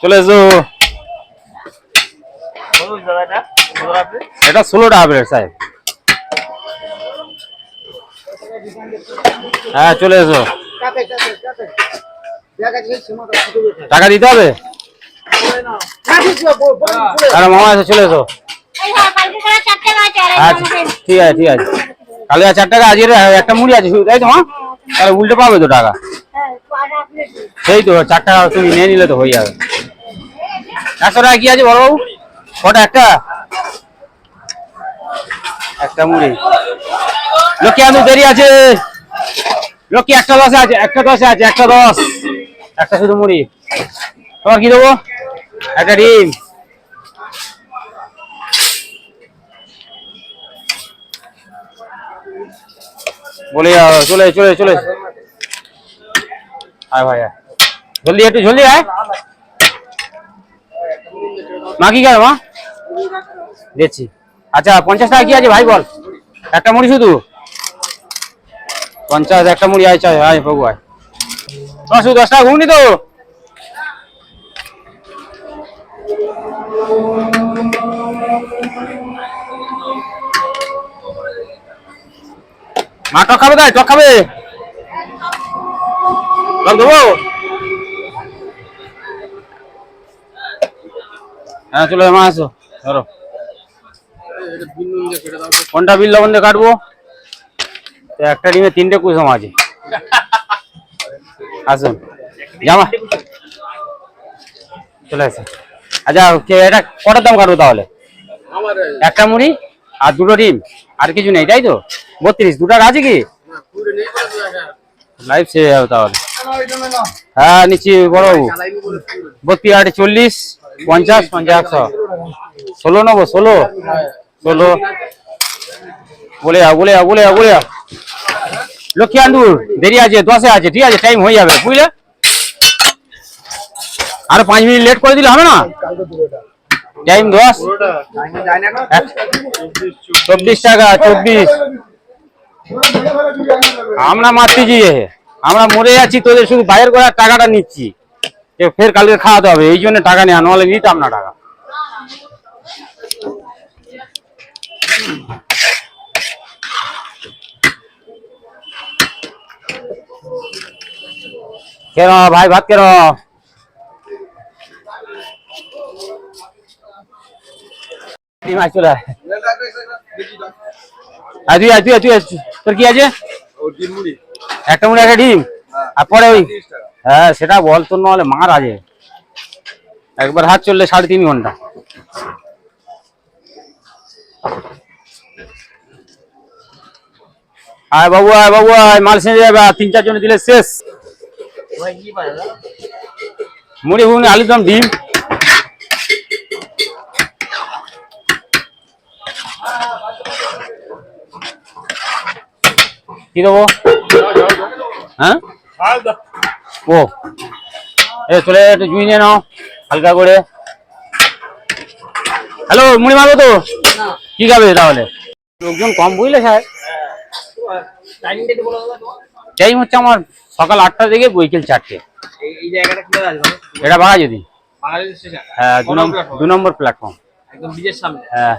চলে এসো। এটা ষোলো টাকা প্লেট সাহেব। হ্যাঁ চলে এসো। টাকা দিতে হবে? আরে মামা এসে চলে এসো। আচ্ছা ঠিক আছে ঠিক আছে। কালকে আর চার টাকা আজকে একটা মুড়ি আছে শুধু তাই তো মা? তাহলে উল্টে পাবে তো টাকা। সেই তো চার টাকা তুমি নিয়ে নিলে তো হয়ে যাবে। একশো টাকা কি আছে বড়বাবু কটা একটা? একটা মুড়ি। লক্ষ্মী আলু দেরি আছে। লক্ষ্মী একটা দশে আছে, একটা দশে আছে, একটা দশ। একটা শুধু মুড়ি। তোমার কি দেবো? একটা ডিম। বলে চলে চলে চলে। আয় ভাই জলদি, একটু জলদি আয়। মা কি মা? দেখছি। আচ্ছা পঞ্চাশ টাকা কি আছে ভাই বল? একটা মুড়ি শুধু? পঞ্চাশ, একটা মুড়ি চাই আয় বাবু আয়। তোমার শুধু দশ টাকা ঘুমনি তো? মা, টক খাবে তাই? টক খাবে? দেবো? হ্যাঁ চলো মা আসো, ধরো। কোনটা বিল লবণ দিয়ে কাটবো? তো একটা ডিমে তিনটে কুসুম আছে। আসুন। জামা। চলে আসো। আচ্ছা এটা কটার দাম কাটবো তাহলে? একটা মুড়ি আর দুটো ডিম, আর কিছু নেই, তাই তো? বত্রিশ, দুটো আর আছে কি? লাইভ ছেড়ে যাবে তাহলে। হ্যাঁ নিচ্ছি বড়বাবু। বত্রিশ আটে চল্লিশ। পঞ্চাশ পঞ্চাশ, ষোলো। নেব, ষোলো। ষোলো। বলে যাও বলে যাও বলে যাও বলে যাও লক্ষ্মী আন্ডুর দেরি আছে, দশে আছে, ঠিক আছে টাইম হয়ে যাবে, বুঝলে? আরও পাঁচ মিনিট লেট করে দিলে হবে না? টাইম দশ। চব্বিশ টাকা, চব্বিশ। আমরা মারতেছি এ। আমরা মরে যাচ্ছি, তোদের শুধু বাইরের করার টাকাটা নিচ্ছি। ফের কালকে খাওয়াতে হবে এই জন্য টাকা নেওয়া নাহলে নিতাম না টাকা। কেন ভাই ভাত কেন ডিম চলে তুই তুই তুই। তোর কি আছে? একটা মুড়ি একটা ডিম? আর পরে ওই হ্যাঁ সেটা বল তোর নাহলে মার আছে একবার হাত চললে সাড়ে তিন ঘণ্টা। আয় বাবু আয় বাবু আয় মাল সেজে যাবে আর তিন চারজনে দিলে শেষ। মুড়ি ঘুগনি আলুর দম ডিম। কি দেবো? হ্যাঁ? ও। এ চলে একটু জুই নিয়ে নাও হালকা করে। হ্যালো মুড়ি মারবো তো কি খাবে তাহলে? লোকজন কম বুঝলে স্যার। টাইম হচ্ছে আমার সকাল আটটা থেকে বৈকেল চারটে। এটা ভাড়া যদি হ্যাঁ দু নম্বর প্ল্যাটফর্ম হ্যাঁ।